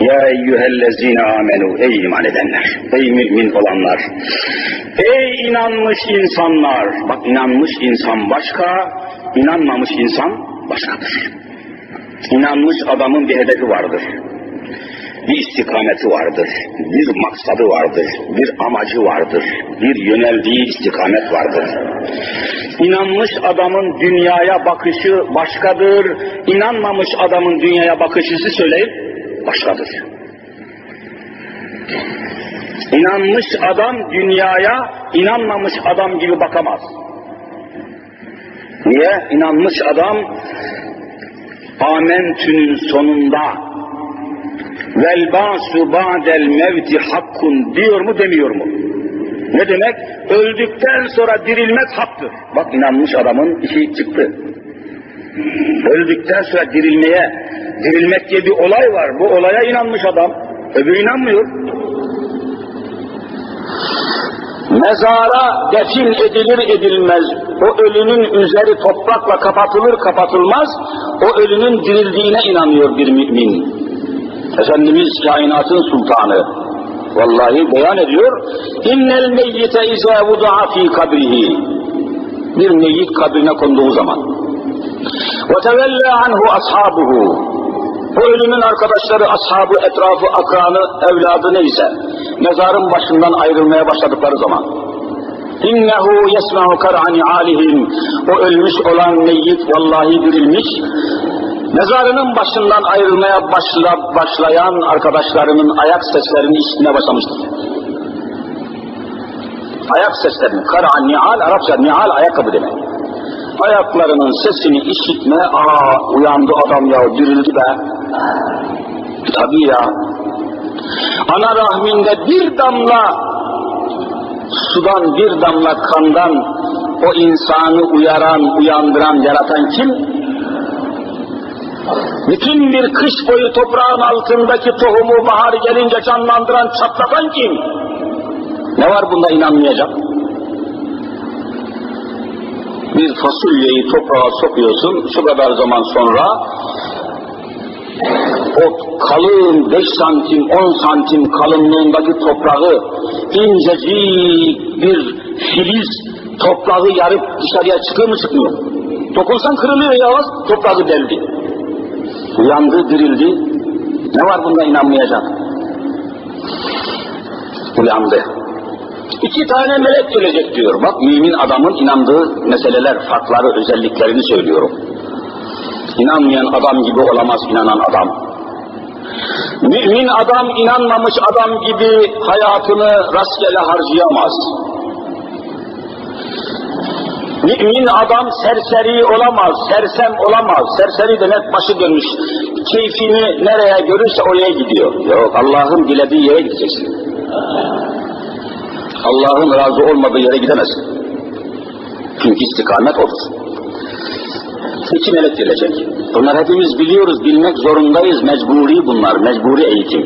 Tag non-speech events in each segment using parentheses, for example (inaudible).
Ya eyyühellezine amenu ey iman edenler, ey mümin olanlar, ey inanmış insanlar. Bak inanmış insan başka, inanmamış insan başkadır. İnanmış adamın bir hedefi vardır. Bir istikameti vardır, bir maksadı vardır, bir amacı vardır, bir yöneldiği istikamet vardır. İnanmış adamın dünyaya bakışı başkadır, inanmamış adamın dünyaya bakışı söyleyip başkadır. İnanmış adam dünyaya inanmamış adam gibi bakamaz. Niye? İnanmış adam amentünün sonunda vel basu ba'del mevti hakkun diyor mu demiyor mu? Ne demek? Öldükten sonra dirilmek haktır. Bak inanmış adamın işi çıktı. Öldükten sonra dirilmeye, dirilmek diye bir olay var. Bu olaya inanmış adam. Öbürü inanmıyor. Mezara defin edilir edilmez, o ölünün üzeri toprakla kapatılır kapatılmaz, o ölünün dirildiğine inanıyor bir mümin. Efendimiz kainatın sultanı, vallahi beyan ediyor, innel meyyite izâ vuda'a fî kabrihi, bir meyyit kabrine konduğu zaman, ve tevellâ anhu ashabuhu, bu ölümün arkadaşları, ashabı, etrafı, akranı, evladı neyse, mezarın başından ayrılmaya başladıkları zaman, İnnehu yesma'u kar'ani alihim, o ölmüş olan meyyit vallahi dirilmiş, mezarının başından ayrılmaya başla, başlayan arkadaşlarının ayak seslerini işitmeye başlamıştır. Ayak seslerini, kar'an ni'al, Arapça ni'al ayakkabı demek ayaklarının sesini işitme, aa uyandı adam ya, dirildi be. Tabii ya. Ana rahminde bir damla sudan, bir damla kandan o insanı uyaran, uyandıran, yaratan kim? Bütün bir kış boyu toprağın altındaki tohumu bahar gelince canlandıran, çatlatan kim? Ne var bunda inanmayacak? Bir fasulyeyi toprağa sokuyorsun, şu kadar zaman sonra o kalın 5 santim, 10 santim kalınlığındaki toprağı incecik bir filiz toprağı yarıp dışarıya çıkıyor mu çıkmıyor? Dokunsan kırılıyor ya, toprağı deldi. Uyandı, dirildi. Ne var bunda inanmayacak? Uyandı. İki tane melek gelecek diyor. Bak mümin adamın inandığı meseleler, farkları, özelliklerini söylüyorum. İnanmayan adam gibi olamaz inanan adam. Mümin adam inanmamış adam gibi hayatını rastgele harcayamaz. Mümin adam serseri olamaz, sersem olamaz. Serseri demek başı dönmüş. Keyfini nereye görürse oraya gidiyor. Yok Allah'ın dilediği yere gideceksin. Allah'ın razı olmadığı yere gidemezsin. Çünkü istikamet odur. İki melek gelecek. Bunlar hepimiz biliyoruz, bilmek zorundayız. Mecburi bunlar, mecburi eğitim.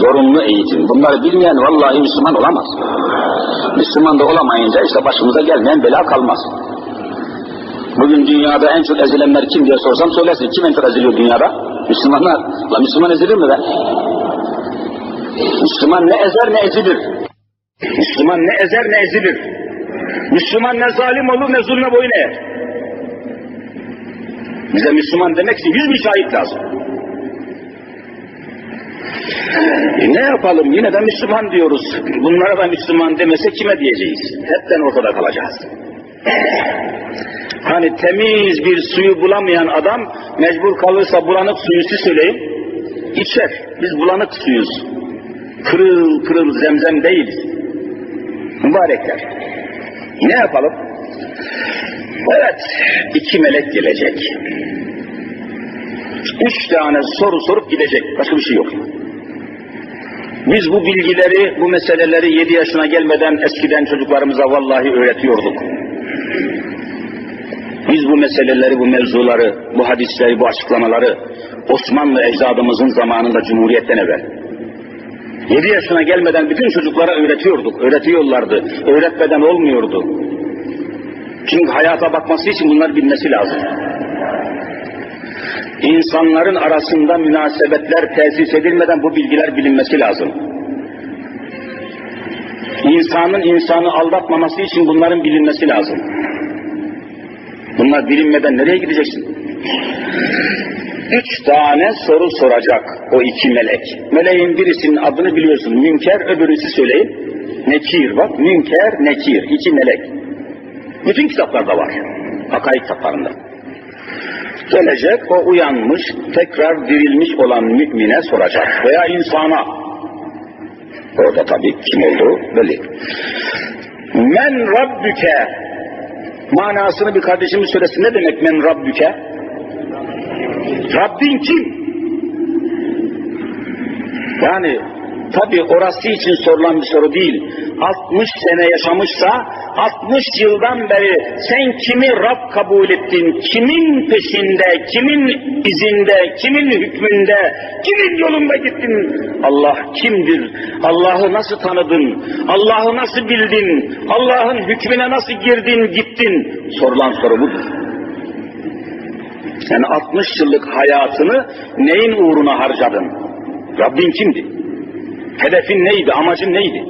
Zorunlu eğitim. Bunları bilmeyen vallahi Müslüman olamaz. Müslüman da olamayınca işte başımıza gelmeyen bela kalmaz. Bugün dünyada en çok ezilenler kim diye sorsam söylersin. Kim en çok eziliyor dünyada? Müslümanlar. La Müslüman ezilir mi be? Müslüman ne ezer ne ezilir. Müslüman ne ezer ne ezilir. Müslüman ne zalim olur ne zulme boyun eğer. Bize Müslüman demek için yüz bin şahit lazım. E ne yapalım yine de Müslüman diyoruz. Bunlara da Müslüman demese kime diyeceğiz? Hepten ortada kalacağız. Hani temiz bir suyu bulamayan adam mecbur kalırsa bulanık suyu siz söyleyin içer. Biz bulanık suyuz. Kırıl kırıl zemzem değiliz. Mübarekler. Ne yapalım? Evet, iki melek gelecek. Üç tane soru sorup gidecek. Başka bir şey yok. Biz bu bilgileri, bu meseleleri yedi yaşına gelmeden eskiden çocuklarımıza vallahi öğretiyorduk. Biz bu meseleleri, bu mevzuları, bu hadisleri, bu açıklamaları Osmanlı ecdadımızın zamanında Cumhuriyet'ten evvel Yedi yaşına gelmeden bütün çocuklara öğretiyorduk, öğretiyorlardı. Öğretmeden olmuyordu. Çünkü hayata bakması için bunlar bilmesi lazım. İnsanların arasında münasebetler tesis edilmeden bu bilgiler bilinmesi lazım. İnsanın insanı aldatmaması için bunların bilinmesi lazım. Bunlar bilinmeden nereye gideceksin? Üç tane soru soracak o iki melek. Meleğin birisinin adını biliyorsun. Münker, öbürüsü söyleyin. Nekir bak. Münker, Nekir. iki melek. Bütün kitaplarda var. Hakaik kitaplarında. Gelecek o uyanmış, tekrar dirilmiş olan mümine soracak. Veya insana. Orada tabii kim olduğu belli. Men Rabbüke manasını bir kardeşimiz söylesin. Ne demek men Rabbüke? Rabbin kim? Yani tabi orası için sorulan bir soru değil. 60 sene yaşamışsa 60 yıldan beri sen kimi Rab kabul ettin? Kimin peşinde, kimin izinde, kimin hükmünde, kimin yolunda gittin? Allah kimdir? Allah'ı nasıl tanıdın? Allah'ı nasıl bildin? Allah'ın hükmüne nasıl girdin, gittin? Sorulan soru budur. Yani 60 yıllık hayatını neyin uğruna harcadın? Rabbin kimdi? Hedefin neydi? Amacın neydi?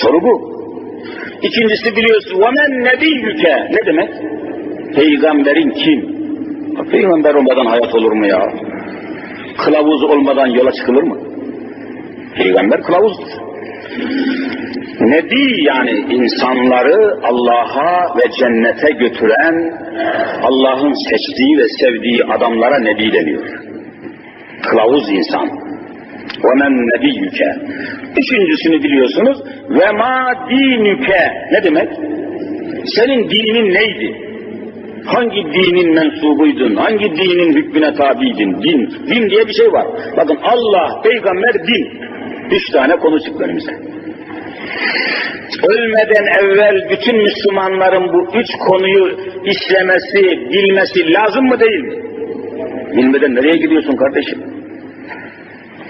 Soru bu. İkincisi biliyorsun وَمَنْ nebiyyüke ne demek? Peygamberin kim? Peygamber olmadan hayat olur mu ya? Kılavuz olmadan yola çıkılır mı? Peygamber kılavuzdur. Nebi yani insanları Allah'a ve cennete götüren Allah'ın seçtiği ve sevdiği adamlara nebi deniyor. Kılavuz insan. وَمَنْ nebiyyüke. Üçüncüsünü biliyorsunuz. Ve ma dinüke. Ne demek? Senin dinin neydi? Hangi dinin mensubuydun? Hangi dinin hükmüne tabiydin? Din. Din diye bir şey var. Bakın Allah, peygamber, din. Üç tane konu çıktı önümüze. Ölmeden evvel bütün Müslümanların bu üç konuyu işlemesi, bilmesi lazım mı değil mi? Bilmeden nereye gidiyorsun kardeşim?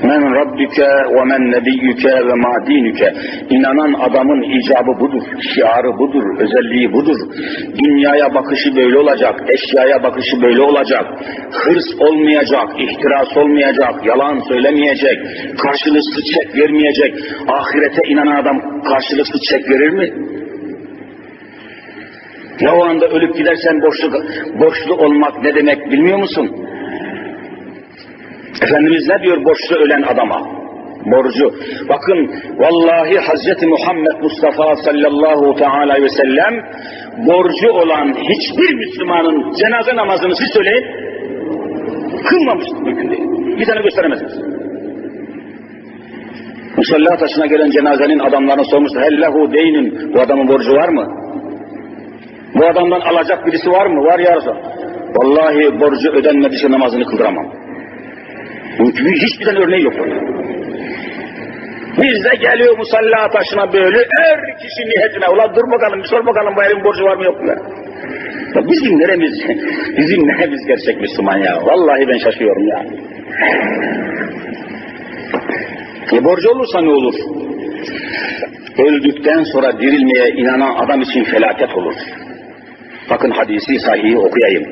Men Rabbike ve men nebiyyüke ve ma dinüke. İnanan adamın icabı budur, şiarı budur, özelliği budur. Dünyaya bakışı böyle olacak, eşyaya bakışı böyle olacak. Hırs olmayacak, ihtiras olmayacak, yalan söylemeyecek, karşılıksız çek vermeyecek. Ahirete inanan adam karşılıksız çek verir mi? Ya o anda ölüp gidersen borçlu, borçlu olmak ne demek bilmiyor musun? Efendimiz ne diyor borçlu ölen adama? Borcu. Bakın vallahi Hazreti Muhammed Mustafa sallallahu teala ve sellem borcu olan hiçbir Müslümanın cenaze namazını siz söyleyin kılmamıştır mümkün değil. Bir tane gösteremezsiniz. Musalla taşına gelen cenazenin adamlarına sormuşlar. Hellehu deynün. Bu adamın borcu var mı? Bu adamdan alacak birisi var mı? Var ya Resulallah. Vallahi borcu ödenmediyse namazını kıldıramam. Çünkü hiçbir tane örneği yok orada. Biz de geliyor musalla taşına böyle her kişi niyetine. Ulan dur bakalım bir sor bakalım bu borcu var mı yok mu? Ya bizim neremiz, bizim neremiz gerçek Müslüman ya. Vallahi ben şaşıyorum ya. E borcu olursa ne olur? Öldükten sonra dirilmeye inanan adam için felaket olur. Bakın hadisi sahihi okuyayım.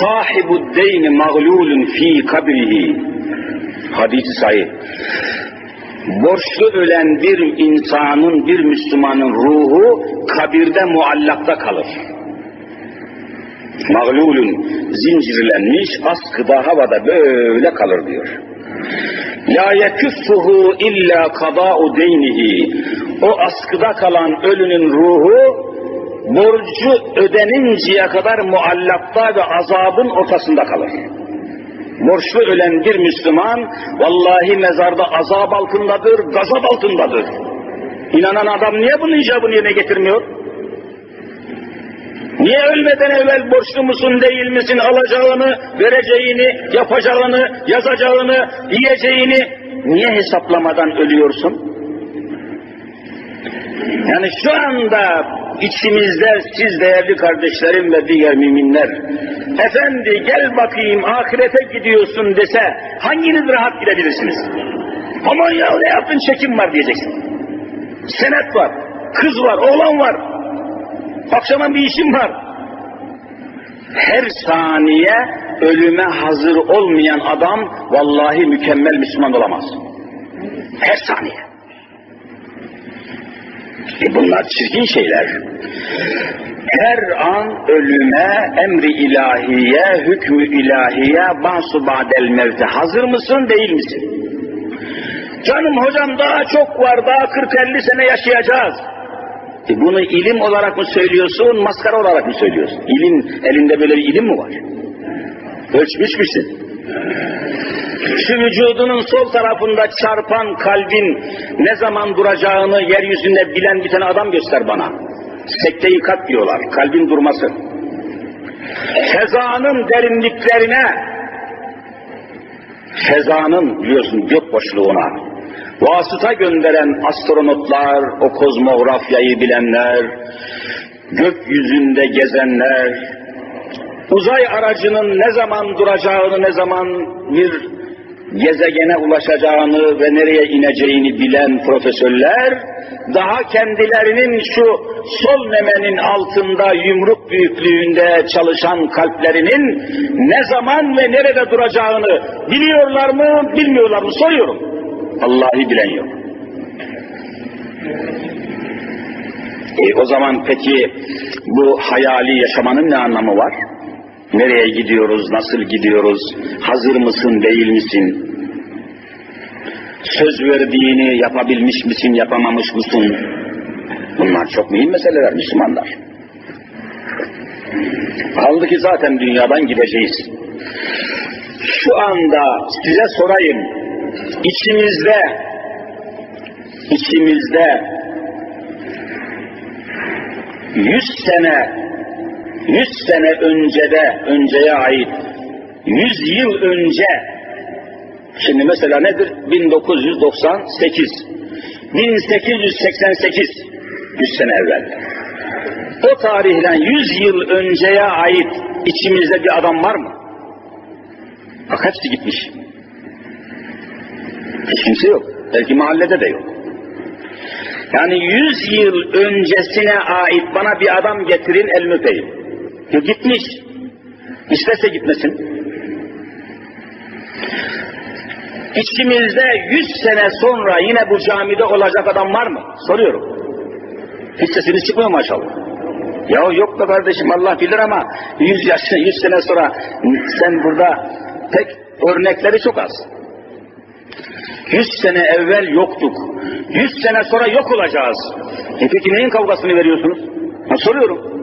Sahibu deyni mağlulun fi kabrihi. Hadisi sahih. Borçlu ölen bir insanın, bir Müslümanın ruhu kabirde muallakta kalır. Mağlulun zincirlenmiş, askıda havada böyle kalır diyor. La yeküffuhu illa kada'u deynihi. O askıda kalan ölünün ruhu borcu ödeninceye kadar muallakta ve azabın ortasında kalır. Borçlu ölen bir Müslüman vallahi mezarda azap altındadır, gazap altındadır. İnanan adam niye bunun icabını yerine getirmiyor? Niye ölmeden evvel borçlu musun değil misin alacağını, vereceğini, yapacağını, yazacağını, yiyeceğini niye hesaplamadan ölüyorsun? Yani şu anda içimizde siz değerli kardeşlerim ve diğer müminler efendi gel bakayım ahirete gidiyorsun dese hanginiz rahat gidebilirsiniz? Aman ya ne yaptın çekim var diyeceksin. Senet var, kız var, oğlan var. Akşama bir işim var. her saniye ölüme hazır olmayan adam vallahi mükemmel Müslüman olamaz. Her saniye. E bunlar çirkin şeyler. Her an ölüme, emri ilahiye, hükmü ilahiye, bahsu ba'del mevte hazır mısın, değil misin? Canım hocam daha çok var, daha 40-50 sene yaşayacağız. E bunu ilim olarak mı söylüyorsun, maskara olarak mı söylüyorsun? İlim, elinde böyle bir ilim mi var? Ölçmüş müsün? Şu vücudunun sol tarafında çarpan kalbin ne zaman duracağını yeryüzünde bilen bir tane adam göster bana. Sekteyi kat diyorlar, kalbin durması. Fezanın derinliklerine, fezanın biliyorsun gök boşluğuna, vasıta gönderen astronotlar, o kozmografyayı bilenler, gökyüzünde gezenler, uzay aracının ne zaman duracağını, ne zaman bir gezegene ulaşacağını ve nereye ineceğini bilen profesörler, daha kendilerinin şu sol memenin altında yumruk büyüklüğünde çalışan kalplerinin ne zaman ve nerede duracağını biliyorlar mı, bilmiyorlar mı soruyorum. Vallahi bilen yok. E, o zaman peki bu hayali yaşamanın ne anlamı var? Nereye gidiyoruz, nasıl gidiyoruz, hazır mısın, değil misin? Söz verdiğini yapabilmiş misin, yapamamış mısın? Bunlar çok mühim meseleler Müslümanlar. Kaldı ki zaten dünyadan gideceğiz. Şu anda size sorayım, içimizde, içimizde yüz sene yüz sene öncede, önceye ait, yüz yıl önce, şimdi mesela nedir? 1998, 1888, yüz sene evvel. O tarihten yüz yıl önceye ait içimizde bir adam var mı? Bak hepsi gitmiş. Hiç kimse yok. Belki mahallede de yok. Yani yüz yıl öncesine ait bana bir adam getirin elimi öpeyim. Ya gitmiş. İsterse gitmesin. İçimizde yüz sene sonra yine bu camide olacak adam var mı? Soruyorum. Hiç sesiniz çıkmıyor maşallah. Ya yok be kardeşim Allah bilir ama yüz yaş, (laughs) yüz sene sonra sen burada tek örnekleri çok az. Yüz sene evvel yoktuk. Yüz sene sonra yok olacağız. E peki neyin kavgasını veriyorsunuz? Ha, soruyorum.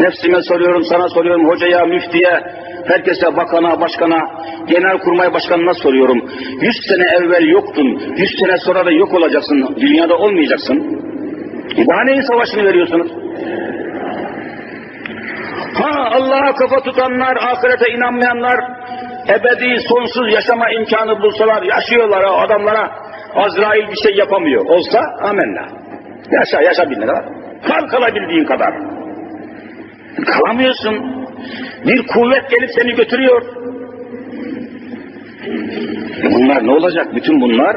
Nefsime soruyorum, sana soruyorum, hocaya, müftiye, herkese, bakana, başkana, genel kurmay başkanına soruyorum. Yüz sene evvel yoktun, yüz sene sonra da yok olacaksın, dünyada olmayacaksın. Daha neyin savaşını veriyorsunuz? Ha Allah'a kafa tutanlar, ahirete inanmayanlar, ebedi sonsuz yaşama imkanı bulsalar, yaşıyorlar o adamlara, Azrail bir şey yapamıyor. Olsa amenna. Yaşa, yaşa bin lira. Kal kalabildiğin kadar. Kalamıyorsun. Bir kuvvet gelip seni götürüyor. Bunlar ne olacak? Bütün bunlar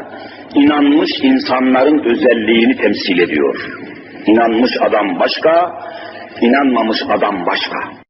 inanmış insanların özelliğini temsil ediyor. İnanmış adam başka, inanmamış adam başka.